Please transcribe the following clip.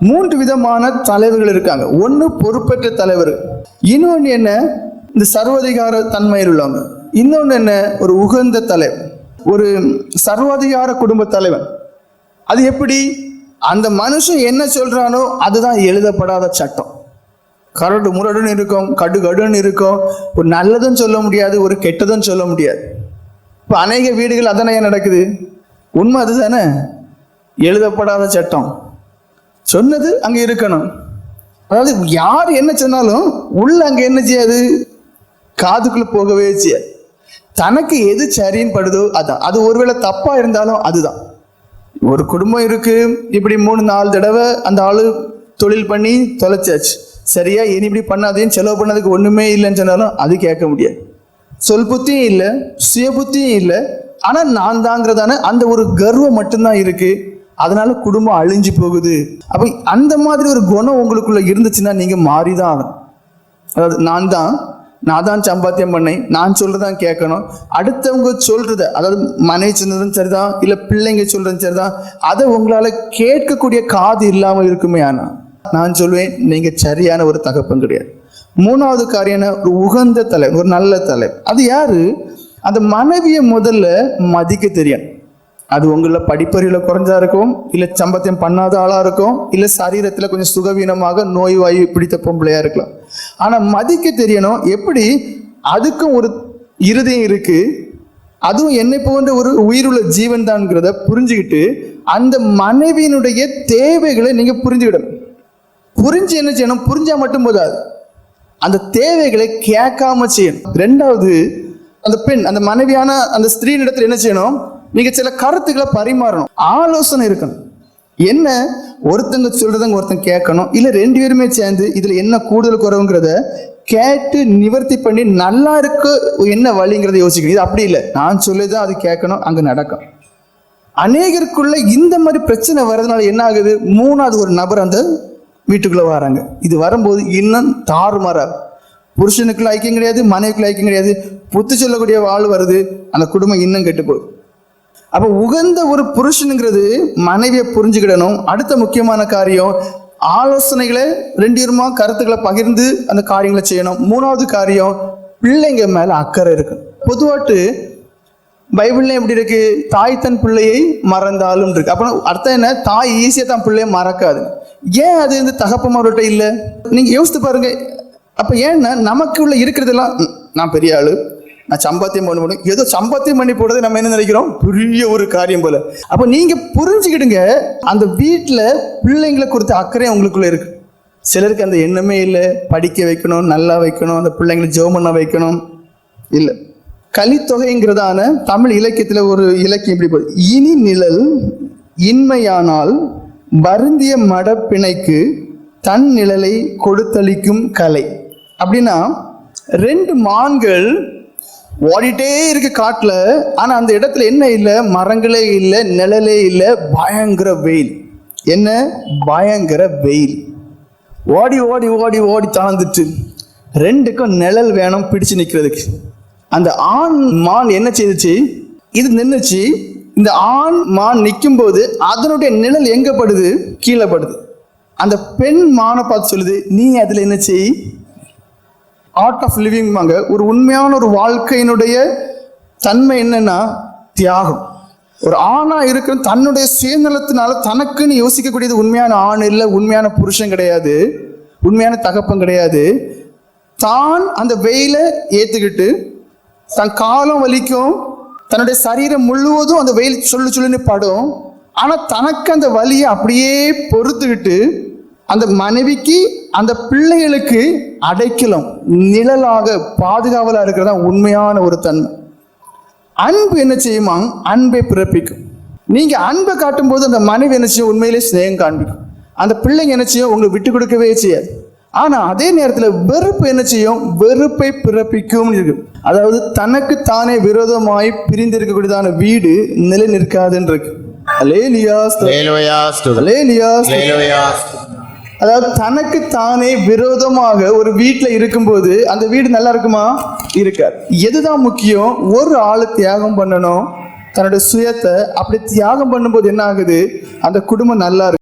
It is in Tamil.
மூன்று விதமான தலைவர்கள் இருக்காங்க. ஒன்று பொறுப்பற்ற தலைவர். இன்னொன்று என்ன? இந்த சர்வதிகார தன்மையில் உள்ளவங்க. இன்னொன்று என்ன? ஒரு உகந்த தலைவர். ஒரு சர்வாதிகார குடும்ப தலைவன் அது எப்படி? அந்த மனுஷன் என்ன சொல்றானோ அதுதான் எழுதப்படாத சட்டம். கரடு முரடுன்னு இருக்கும் கடுகடுன்னு இருக்கும். ஒரு நல்லதும் சொல்ல முடியாது ஒரு கெட்டதும் சொல்ல முடியாது. இப்போ அநேக வீடுகள் அதானே நடக்குது. உண்மை அதுதானே? எழுதப்படாத சட்டம். சொன்னது அங்கே இருக்கணும். அதாவது யார் என்ன சொன்னாலும் உள்ள அங்கே என்ன செய்யாது? காதுக்குள்ள போகவே செய்யாது. தனக்கு எது சரின்னு படுதோ அதான். அது ஒருவேளை தப்பா இருந்தாலும் அதுதான். ஒரு குடும்பம் இருக்கு. இப்படி மூணு நாலு தடவை அந்த ஆளு தொழில் பண்ணி தொலைச்சாச்சு. சரியா இனி இப்படி பண்ணாதையும் செலவு பண்ணதுக்கு ஒண்ணுமே இல்லைன்னு சொன்னாலும் அது கேட்க முடியாது. சொல் புத்தியும் இல்லை சுய புத்தியும் இல்லை. ஆனா நான் தாங்கிறதான அந்த ஒரு கர்வம் மட்டும்தான் இருக்கு. அதனால குடும்பம் அழிஞ்சு போகுது. அப்போ அந்த மாதிரி ஒரு குணம் உங்களுக்குள்ள இருந்துச்சுன்னா நீங்க மாறிதான் ஆகணும். அதாவது நான் தான் நான் தான் சம்பாத்தியம் பண்ணேன் நான் சொல்றதான் கேட்கணும். அடுத்தவங்க சொல்றத அதாவது மனைவி சொன்னதும் சரிதான் இல்ல பிள்ளைங்க சொல்றதும் சரிதான் அதை உங்களால கேட்கக்கூடிய காது இல்லாம இருக்குமே ஆனா. நான் சொல்வேன் நீங்க சரியான ஒரு தகப்பன் கிடையாது. மூணாவது காரியம் ஒரு உகந்த தலை ஒரு நல்ல தலை. அது யாரு? அந்த மனைவியை முதல்ல மதிக்க தெரியும். அது உங்களில் படிப்பறிவில் குறைஞ்சா இருக்கும் இல்லை சம்பத்தியம் பண்ணாத ஆளாக இருக்கும் இல்லை சரீரத்தில் கொஞ்சம் சுகவீனமாக நோய் வாயு பிடித்த பொம்பளையாக இருக்கலாம். ஆனால் மதிக்க தெரியணும் எப்படி அதுக்கும் ஒரு இருதயம் இருக்குது அதுவும் என்னை போன்ற ஒரு உயிருள்ள ஜீவன் தான்ங்கிறத புரிஞ்சுக்கிட்டு அந்த மனைவியினுடைய தேவைகளை நீங்கள் புரிஞ்சுக்கிடணும். புரிஞ்சு என்ன செய்யணும் புரிஞ்சால் மட்டும் போதாது. அந்த தேவைகளை கேட்காம செய்யணும். ரெண்டாவது அந்த பெண் அந்த மனைவியான அந்த ஸ்திரீனிடத்தில் என்ன செய்யணும் நீங்க சில கருத்துக்களை பரிமாறணும். ஆலோசனை இருக்கணும். என்ன? ஒருத்தங்க சொல்றதங்க ஒருத்தன் கேட்கணும். இல்ல ரெண்டு பேருமே சேர்ந்து இதுல என்ன கூடுதல் குறவுங்கிறத கேட்டு நிவர்த்தி பண்ணி நல்லா இருக்கு என்ன வழிங்கிறத யோசிக்கணும். இது அப்படி இல்லை. நான் சொல்லிதான் அது கேட்கணும் அங்க நடக்கும். அநேகருக்குள்ள இந்த மாதிரி பிரச்சனை வர்றதுனால என்ன ஆகுது? மூணாவது ஒரு நபர் அந்த வீட்டுக்குள்ளே வராங்க. இது வரும்போது இன்னும் தாறுமாறா. புருஷனுக்குள்ள ஐக்கியம் கிடையாது மனைவிக்குள்ள ஐக்கியம் கிடையாது. புத்து சொல்லக்கூடிய வாழ் வருது. அந்த குடும்பம் இன்னும் கெட்டு போகுது அப்போ உகந்த ஒரு புருஷனுங்கிறது மனைவியை புரிஞ்சுக்கிடணும். அடுத்த முக்கியமான காரியம் ஆலோசனைகளை ரெண்டு இருமா கருத்துக்களை பகிர்ந்து அந்த காரியங்களை செய்யணும். மூணாவது காரியம் பிள்ளைங்க மேலே அக்கறை இருக்கு பொதுவாட்டு பைபிள்ல எப்படி இருக்கு? தாய் தன் பிள்ளையை மறந்தாலும் இருக்கு. அப்போ அர்த்தம் என்ன? தாய் ஈஸியாக தான் பிள்ளையை மறக்காது. ஏன் அது இந்த தகப்பமார்கிட்ட இல்லை? நீங்கள் யோசித்து பாருங்க. அப்போ ஏன்னா நமக்கு உள்ள இருக்கிறதெல்லாம் நான் பெரிய ஆளு. நான் சம்பாத்தியம் பண்ண முடியும் ஏதோ சம்பாத்தியம் பண்ணி போடுறது நம்ம என்ன நினைக்கிறோம்? பெரிய ஒரு காரியம் போல. அப்போ நீங்க புரிஞ்சுக்கிடுங்க அந்த வீட்டில் பிள்ளைங்களை குறித்த அக்கறை உங்களுக்குள்ள இருக்கு. சிலருக்கு அந்த எண்ணமே இல்லை. படிக்க வைக்கணும் நல்லா வைக்கணும் அந்த பிள்ளைங்களை ஜெபம் பண்ண வைக்கணும். இல்லை. கலித்தொகைங்கிறதான தமிழ் இலக்கியத்தில் ஒரு இலக்கியம் இப்படி போகுது. இனி நிழல் இன்மையானால் வருந்திய மடப்பிணைக்கு தன் நிழலை கொடுத்தளிக்கும் கலை. அப்படின்னா ரெண்டு மான்கள் ஓடிட்டே இருக்கு காட்டுல. ஆனா அந்த இடத்துல என்ன இல்லை? மரங்களே இல்லை நிழலே இல்லை பயங்கர வெயில். என்ன? பயங்கர வெயில். ஓடி ஓடி ஓடி ஓடி தாழ்ந்துட்டு ரெண்டுக்கும் நிழல் வேணும் பிடிச்சு நிக்கிறதுக்கு. அந்த ஆண் மான் என்ன செய்துச்சு? இது நின்றுச்சு இந்த ஆண் மான் நிற்கும் போது அதனுடைய நிழல் எங்க படுது? கீழே படுது. அந்த பெண் மானை பார்த்து சொல்லுது நீ அதுல என்ன செய்? ஆர்ட் ஆஃப் லிவிங் வாங்க ஒரு உண்மையான ஒரு வாழ்க்கையினுடைய தன்மை என்னன்னா தியாகம். ஒரு ஆணா இருக்கிற தன்னுடைய சுயநலத்தினால தனக்குன்னு யோசிக்கக்கூடியது உண்மையான ஆண் இல்லை உண்மையான புருஷன் கிடையாது உண்மையான தகப்பம் கிடையாது. தான் அந்த வெயிலை ஏத்துக்கிட்டு தன் காலம் வலிக்கும் தன்னுடைய சரீரம் முழுவதும் அந்த வெயில் சொல்லு சொல்லுன்னு படும். ஆனா தனக்கு அந்த வலியை அப்படியே பொறுத்துக்கிட்டு அந்த மனைவிக்கு அந்த பிள்ளைகளுக்கு அடைக்கலம் நிழலாக பாதுகாவலா இருக்கிறதா உண்மையான ஒரு தன்மை. அன்பு என்ன செய்யுமா? அன்பை பிறப்பிக்கும். நீங்க அன்பை காட்டும்போது அந்த மனைவி என்ன செய்யும்? உண்மையிலே சிநேகம் காண்பிக்கும். அந்த பிள்ளைங்க என்ன செய்யும்? உங்களுக்கு விட்டு கொடுக்கவே செய்யாது. ஆனா அதே நேரத்துல வெறுப்பு என்ன செய்யும்? வெறுப்பை பிறப்பிக்கும் இருக்கு. அதாவது தனக்கு தானே விரோதமாய் பிரிந்திருக்கக்கூடியதான வீடு நிலை நிற்காதுன்னு இருக்கு அலேலியா Hallelujah. ஸ்தோத்திரம். அதாவது தனக்கு தானே விரோதமாக ஒரு வீட்டில் இருக்கும்போது அந்த வீடு நல்லா இருக்குமா? இருக்காது. எதுதான் முக்கியம்? ஒரு ஆள் தியாகம் பண்ணணும். தன்னோட சுயத்தை அப்படி தியாகம் பண்ணும்போது என்ன ஆகுது? அந்த குடும்பம் நல்லா இருக்கு.